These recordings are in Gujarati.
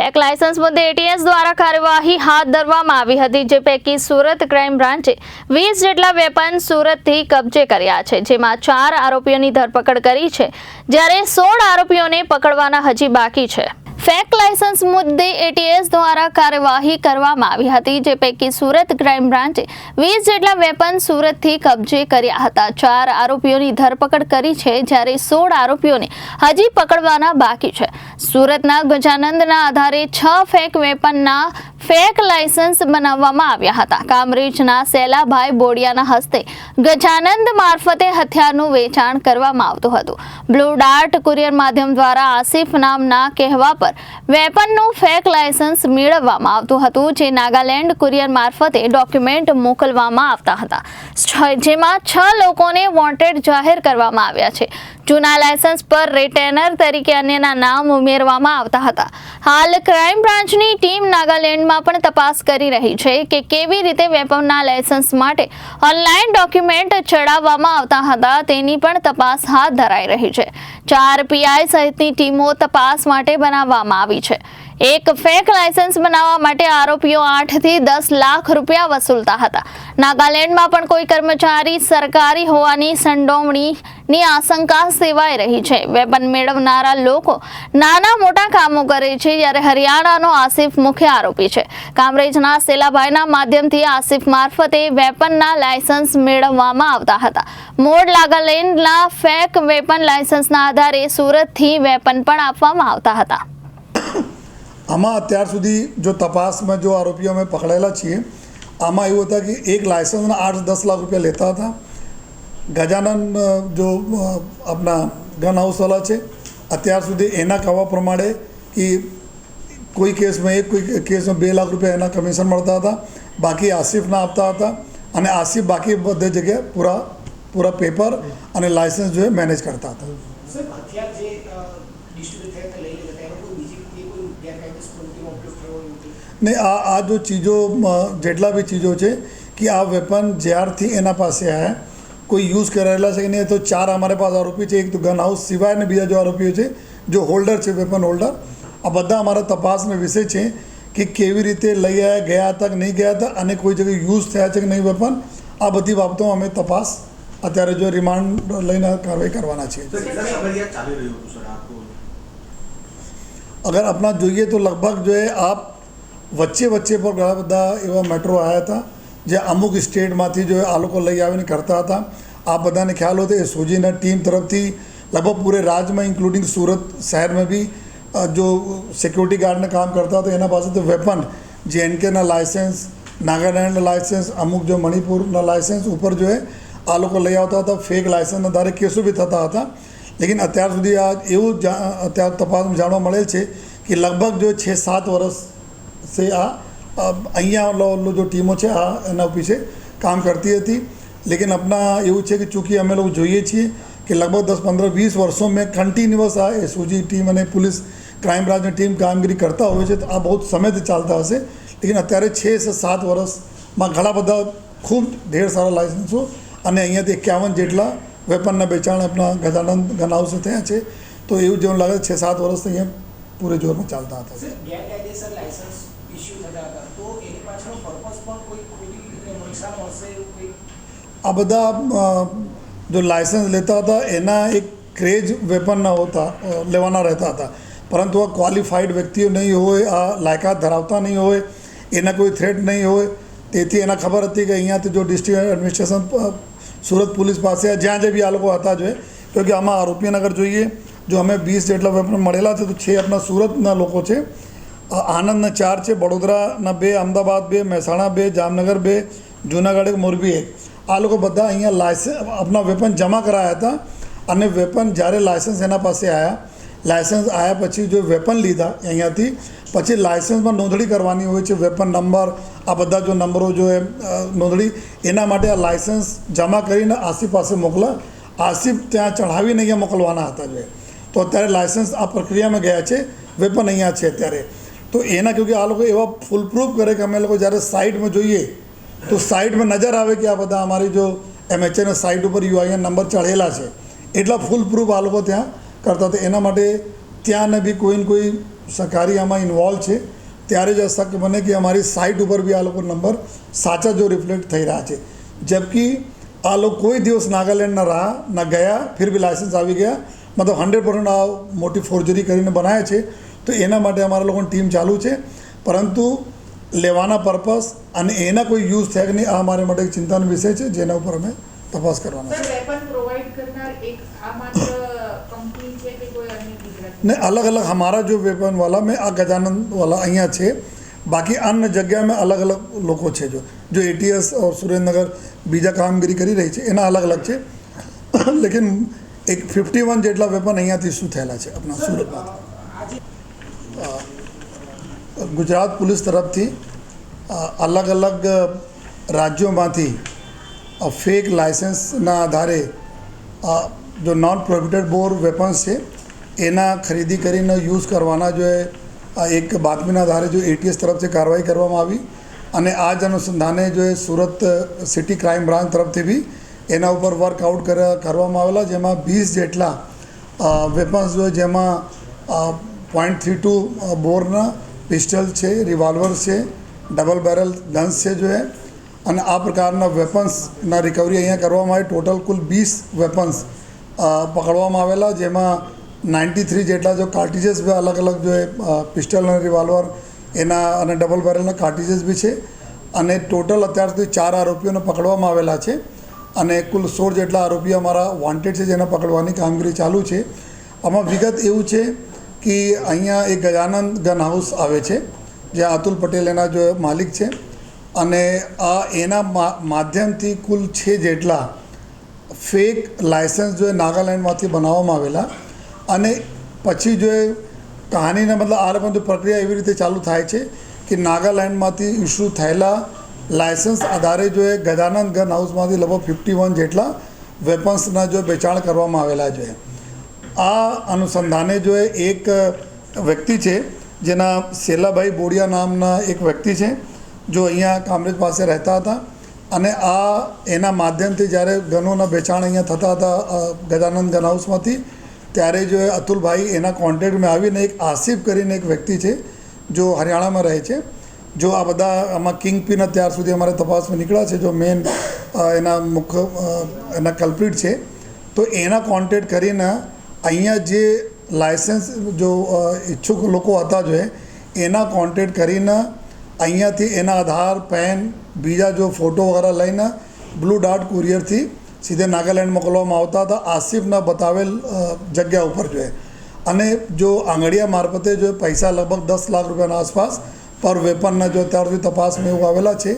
ફેક લાયસન્સ મુદ્દે એટીએસ દ્વારા કાર્યવાહી હાથ ધરવામાં આવી હતી, જે પૈકી સુરત ક્રાઇમ બ્રાન્ચે વીસ જેટલા વેપન સુરતથી કબજે કર્યા છે, જેમાં ચાર આરોપીઓની ધરપકડ કરી છે, જ્યારે સોળ આરોપીઓને પકડવાના હજી બાકી છે. ફેક લાયસન્સ મુદ્દે એટીએસ દ્વારા કાર્યવાહી કરવામાં આવી હતી, જે પૈકી સુરત ક્રાઇમ બ્રાન્ચે વીસ જેટલા વેપન સુરતથી કબજે કર્યા હતા. ચાર આરોપીઓની ધરપકડ કરી છે, જ્યારે સોળ આરોપીઓને હજી પકડવાના બાકી છે. સુરતના ગજાનંદના આધારે છ ફેક વેપનના ફેક લાયસન્સ બનાવવામાં આવ્યા હતા. કામરેજના સેલાભાઈ બોડિયાના હસ્તે ગજાનંદ મારફતે હથિયારનું વેચાણ કરવામાં આવતું હતું. બ્લુ ડાર્ટ કુરિયર માધ્યમ દ્વારા આસિફ નામના કહેવા પર વેપનનું ફેક લાયસન્સ મેળવવામાં આવતું હતું, જે નાગાલેન્ડ કુરિયર મારફતે ડોક્યુમેન્ટ મોકલવામાં આવતા હતા. જેમાં છ લોકોને વોન્ટેડ જાહેર કરવામાં આવ્યા છે. જૂના લાયસન્સ પર રિટેનર તરીકે અન્યના નામ ઉમેરવામાં આવતા હતા. હાલ ક્રાઇમ બ્રાન્ચની ટીમ નાગાલેન્ડમાં પણ તપાસ કરી રહી છે કે કેવી રીતે વેપનના લાયસન્સ માટે ઓનલાઈન ડોક્યુમેન્ટ ચડાવવામાં આવતા હતા તેની પણ તપાસ હાથ ધરાઈ રહી છે. ચાર પીઆઈ સહિતની ટીમો તપાસ માટે બનાવવામાં આવી છે. એક ફેક લાયસન્સ બનાવવા માટે આરોપીઓ આઠથી દસ લાખ રૂપિયા વસૂલતા હતા. નાગાલેન્ડમાં પણ કોઈ કર્મચારી સરકારી હોવાની સંડોવણીની આશંકા સેવાઈ રહી છે. વેપન મેળવનારા લોકો નાના મોટા કામો કરે છે જ્યારે હરિયાણાનો આસિફ મુખ્ય આરોપી છે. કામરેજના સેલાભાઈના માધ્યમથી આસિફ મારફતે વેપનના લાયસન્સ મેળવવામાં આવતા હતા. મોડ નાગાલેન્ડના ફેક વેપન લાયસન્સના આધારે સુરતથી વેપન પણ આપવામાં આવતા હતા. આમાં અત્યાર સુધી જો તપાસમાં જો આરોપીઓ અમે પકડાયેલા છીએ આમાં એવું હતા કે એક લાયસન્સના આઠ દસ લાખ રૂપિયા લેતા હતા. ગજાનન જો આપણા ગન હાઉસવાલા છે, અત્યાર સુધી એના કહેવા પ્રમાણે કે કોઈ કેસમાં એક, કોઈ કેસમાં બે લાખ રૂપિયા એના કમિશન મળતા હતા. બાકી આસિફના આપતા હતા અને આસિફ બાકી બધી જગ્યાએ પૂરા પૂરા પેપર અને લાયસન્સ જોઈએ મેનેજ કરતા હતા સાહેબ હથિયાર જે ડિસ્ટ્રીબ્યુટ થયા તે લઈ લીધા હતા એમાં કોઈ બીજી કે કોઈ ગેરકાયદેસર પ્રવૃત્તિનો ઉપયોગ થયો હોય એવું કંઈ? ને આ આ જો ચીજો જેટલા બી ચીજો છે કે આ વેપન જ્યારથી એના પાસે આવ્યા કોઈ યુઝ કરેલા છે કે નહીં તો ચાર અમારે પાસે આરોપી છે એક તો ગન હાઉસ સિવાય ને બીજા જો આરોપીઓ છે જો હોલ્ડર છે વેપન હોલ્ડર આ બધા અમારા તપાસનો વિષય છે કે કેવી રીતે લઈ આવ્યા ગયા હતા કે નહીં ગયા હતા અને કોઈ જગ્યાએ યુઝ થયા છે કે નહીં વેપન આ બધી બાબતો અમે તપાસ અત્યારે જો રિમાન્ડ લઈને કાર્યવાહી કરવાના છીએ. આ અગર આપણા જોઈએ તો લગભગ જો એ આપ વચ્ચે વચ્ચે પણ ઘણા બધા એવા મેટ્રો આવ્યા હતા, જે અમુક સ્ટેટમાંથી જો આ લોકો લઈ આવીને કરતા હતા. આ બધાને ખ્યાલ હતો એ સોજીના ટીમ તરફથી લગભગ પૂરે રાજ્યમાં ઇન્ક્લુડિંગ સુરત શહેરમાં બી જો સિક્યુરિટી ગાર્ડને કામ કરતા હતા એના પાસે તો વેપન જે એનકેના લાયસન્સ નાગાલેન્ડના લાયસન્સ અમુક જો મણિપુરના લાયસન્સ ઉપર જો આ લોકો લઈ આવતા હતા ફેક લાયસન્સના ધારે કેસો બી થતા હતા. લેકિન અત્યાર સુધી આ એવું અત્યાર તપાસમાં જાણવા મળેલ છે કે લગભગ જો છ સાત વર્ષ સે આ અહીંયા લો જો ટીમો છે, આ એના પીછે કામ કરતી હતી. લેકિન આપણા એવું છે કે ચૂંકી અમે લોકો જોઈએ છીએ કે લગભગ દસ, પંદર, વીસ વર્ષો મેં કન્ટિન્યુઅસ આ એસઓજી ટીમ અને પોલીસ ક્રાઇમ બ્રાન્ચની ટીમ કામગીરી કરતા હોય છે. તો આ બહુ સમયથી ચાલતા હશે. લેકિન અત્યારે છ સાત વર્ષમાં ઘણા બધા ખૂબ ઢેર સારા લાયસન્સો અને અહીંયાથી એકાવન જેટલા વેપનના વેચાણ આપણા ગજાનંદ ગન થયા છે. તો એવું જેવું લાગે છે સાત વર્ષથી અહીંયા પૂરે જોરમાં ચાલતા હતા. આ બધા જો લાયસન્સ લેતા હતા, એના એક ક્રેજ વેપનના હોતા લેવાના રહેતા હતા. પરંતુ આ ક્વોલિફાઈડ વ્યક્તિઓ નહીં હોય, આ લાયકાત ધરાવતા નહીં હોય, એના કોઈ થ્રેટ નહીં હોય, તેથી એના ખબર હતી કે અહીંયાથી જો ડિસ્ટ્રિક્ટ એડમિનિસ્ટ્રેશન સુરત પોલીસ પાસે જ્યાં જે બી આ લોકો હતા જોઈએ કે આમાં આરોપી અગર જોઈએ. જો અમે વીસ જેટલા વેપન મળેલા છે, તો છે આપણા સુરતના લોકો છે. આણંદના ચાર છે, વડોદરાના બે, અમદાવાદ બે, મહેસાણા બે, જામનગર બે, જુનાગઢ એક મોરબી એક. આ લોકો બધા અહીંયા લાયસન્સ આપણા વેપન જમા કરાયા હતા અને વેપન જ્યારે લાયસન્સ એના પાસે આવ્યા લાયસન્સ આવ્યા પછી જો વેપન લીધા અહીંયાથી, પછી લાયસન્સમાં નોંધણી કરવાની હોય છે, વેપન નંબર, આ બધા જો નંબરો જો એ નોંધણી, એના માટે આ લાયસન્સ જમા કરીને આસિફ પાસે મોકલા આસિફ ત્યાં ચઢાવીને અહીંયા મોકલવાના હતા જો. તો અત્યારે લાયસન્સ આ પ્રક્રિયામાં ગયા છે, વેપન અહીંયા છે અત્યારે. તો એના ક્યોંકि આ લોકો એવા ફૂલ પ્રૂફ કરે કે અમે લોકો જ્યારે સાઇટમાં જોઈએ, તો સાઇટમાં નજર આવે કે આ બધા અમારી જો એમએચએના સાઇટ ઉપર યુઆઈએન નંબર ચઢેલા છે. એટલા ફૂલ પ્રૂફ આ લોકો ત્યાં કરતા હતા. એના માટે ત્યાંને બી કોઈને કોઈ સરકારી આમાં ઇન્વોલ્વ છે. ત્યારે જ શક્ય બને કે અમારી સાઇટ ઉપર બી આ લોકો નંબર સાચા જો રિફ્લેક્ટ થઈ રહ્યા છે. જબકી આ લોકો કોઈ દિવસ નાગાલેન્ડ ના રહ્યા ના ગયા, ફિર બી લાયસન્સ આવી ગયા. મતલબ હંડ્રેડ પર્સન્ટ આ મોટી ફોર્જરી કરીને બનાવ્યા છે. તો એના માટે અમારા લોકોની ટીમ ચાલુ છે. પરંતુ લેવાના પર્પસ અને એના કોઈ યુઝ થયા કે નહીં આ અમારે માટે એક ચિંતાનો વિષય છે જેના ઉપર અમે તપાસ કરવાના છે. ને અલગ અલગ અમારા જો વેપન વાલા મેં આ ગજાનંદ વાલા અહીંયા છે. બાકી અન્ય જગ્યામાં અલગ અલગ લોકો છે જો. જો એટીએસ ઓર સુરેન્દ્રનગર બીજા કામગીરી કરી રહી છે એના અલગ અલગ છે. લેકિન એક ફિફ્ટી વન જેટલા વેપન અહીંયાથી શું થયેલા છે આપણા સુરતમાં ગુજરાત પોલીસ તરફથી અલગ અલગ રાજ્યોમાંથી ફેક લાયસન્સના આધારે જો નોન પ્રોહિબિટેડ બોર વેપન્સ છે, એના ખરીદી કરીને યુઝ કરવાના જો એક બાતમીના આધારે જો એટીએસ તરફથી કાર્યવાહી કરવામાં આવી અને આ જ અનુસંધાને જો એ સુરત સિટી ક્રાઇમ બ્રાન્ચ તરફથી બી એના ઉપર વર્કઆઉટ કરવામાં આવેલા, જેમાં વીસ જેટલા વેપન્સ જો જેમાં પોઈન્ટ થ્રી ટુ બોરના પિસ્ટલ છે, રિવોલ્વર છે, ડબલ બેરલ ગન્સ છે જોઈએ અને આ પ્રકારના વેપન્સના રિકવરી અહીંયા કરવામાં આવી. ટોટલ કુલ વીસ વેપન્સ પકડવામાં આવેલા, જેમાં નાઇન્ટી થ્રી જેટલા જો કાર્ટીજીસ બી અલગ અલગ જો પિસ્ટલ અને રિવોલ્વર એના અને ડબલ બેરલના કાર્ટીજીસ બી છે. અને ટોટલ અત્યાર સુધી ચાર આરોપીઓને પકડવામાં આવેલા છે. અને કુલ સોળ જેટલા આરોપીઓ અમારા વોન્ટેડ છે જેને પકડવાની કામગીરી ચાલુ છે. આમાં વિગત એવું છે કે અહીંયા એક ગજાનંદ ગન હાઉસ આવે છે જે અતુલ પટેલ એના જો માલિક છે. અને આ એના માધ્યમથી કુલ છે જેટલા ફેક લાયસન્સ જો નાગાલેન્ડમાંથી બનાવવામાં આવેલા. અને પછી જો એ કહાનીને મતલબ આ બધું પ્રક્રિયા એવી રીતે ચાલુ થાય છે કે નાગાલેન્ડમાંથી ઇસ્યુ થયેલા લાયસન્સ આધારે જો એ ગજાનંદ ગન હાઉસમાંથી લગભગ ફિફ્ટી વન જેટલા વેપન્સના જો વેચાણ કરવામાં આવેલા છે. આ અનુસંધાને જો એક વ્યક્તિ છે, જેના શેલાભાઈ બોડિયા નામના એક વ્યક્તિ છે, જો અહીંયા કામરેજ પાસે રહેતા હતા, અને આ એના માધ્યમથી જ્યારે ગનોના વેચાણ અહીંયા થતા હતા ગજાનંદ ગન હાઉસમાંથી, ત્યારે જો અતુલભાઈ એના કોન્ટેક્ટમાં આવીને એક આસિફ કરીને એક વ્યક્તિ છે, જો હરિયાણામાં રહે છે, જો આ બધા આમાં કિંગ પિન અત્યાર સુધી અમારે તપાસમાં નીકળ્યા છે, જો મેન એના મુખ્ય એના કલ્પ્રિટ છે, તો એના કોન્ટેક્ટ કરીને અહીંયા જે લાયસન્સ જો ઈચ્છુક લોકો હતા જોઈએ એના કોન્ટેક્ટ કરીને અહીંયાથી એના આધાર પેન બીજા જો ફોટો વગેરે લઈને બ્લુ ડાર્ટ કુરિયરથી સીધે નાગાલેન્ડ મોકલવામાં આવતા હતા. આસિફના બતાવેલ જગ્યા ઉપર જોઈએ અને જો આંગળીયા મારફતે જો પૈસા લગભગ દસ લાખ રૂપિયાના આસપાસ પર વેપનના જો અત્યાર સુધી તપાસમાં એવું આવેલા છે.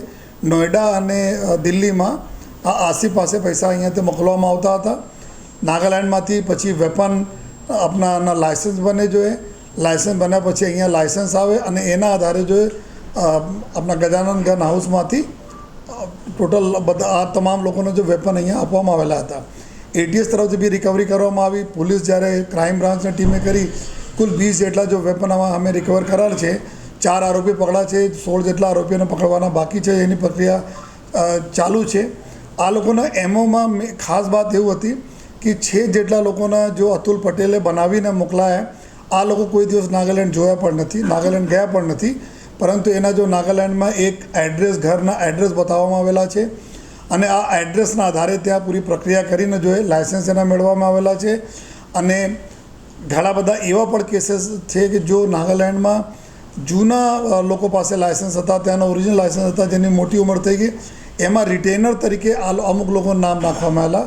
નોઈડા અને દિલ્હીમાં આ આસિફ પાસે પૈસા અહીંયાથી મોકલવામાં આવતા હતા. નાગાલેન્ડમાંથી પછી વેપન આપણાના લાયસન્સ બને જોઈએ. લાયસન્સ બન્યા પછી અહીંયા લાયસન્સ આવે અને એના આધારે જોઈએ આપણા ગજાનંદ ગન હાઉસમાંથી ટોટલ બધા, આ તમામ લોકોને જો વેપન અહીંયા આપવામાં આવેલા હતા. એટીએસ તરફથી બી રિકવરી કરવામાં આવી. પોલીસ જ્યારે ક્રાઇમ બ્રાન્ચની ટીમે કરી, કુલ વીસ જેટલા જો વેપન અમે રિકવર કરાર છે. ચાર આરોપી પકડા છે, સોળ જેટલા આરોપીઓને પકડવાના બાકી છે, એની પ્રક્રિયા ચાલુ છે. આ લોકોના એમઓમાં ખાસ વાત એવું હતી કે છે જેટલા લોકોના જો અતુલ પટેલે બનાવીને મોકલાયા, આ લોકો કોઈ દિવસ નાગાલેન્ડ જોયા પણ નથી, નાગાલેન્ડ ગયા પણ નથી. પરંતુ એના જો નાગાલેન્ડમાં એક એડ્રેસ, ઘરના એડ્રેસ બતાવવામાં આવેલા છે અને આ એડ્રેસના આધારે ત્યાં પૂરી પ્રક્રિયા કરીને જોઈએ લાયસન્સ એના મેળવવામાં આવેલા છે. અને ઘણા બધા એવા પણ કેસીસ છે કે જો નાગાલેન્ડમાં જૂના લોકો પાસે લાયસન્સ હતા, ત્યાંના ઓરિજિનલ લાયસન્સ હતા, જેની મોટી ઉંમર થઈ ગઈ, એમાં રિટેનર તરીકે આ અમુક લોકો નામ નાખવામાં આવેલા.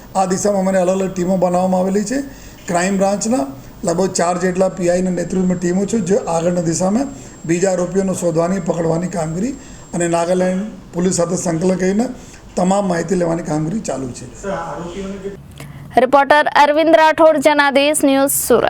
આ દિશામાં મને અલગ અલગ ટીમો બનાવવામાં આવેલી છે. ક્રાઇમ બ્રાન્ચના લગભગ ચાર જેટલા પીઆઈના નેતૃત્વમાં ટીમો છે જે આગળના દિશામાં બીજા આરોપીઓને શોધવાની પકડવાની કામગીરી અને નાગાલેન્ડ પોલીસ સાથે સંકલન કરીને તમામ માહિતી લેવાની કામગીરી ચાલુ છે. Reporter Arvind Rathod Janadesh news Surat.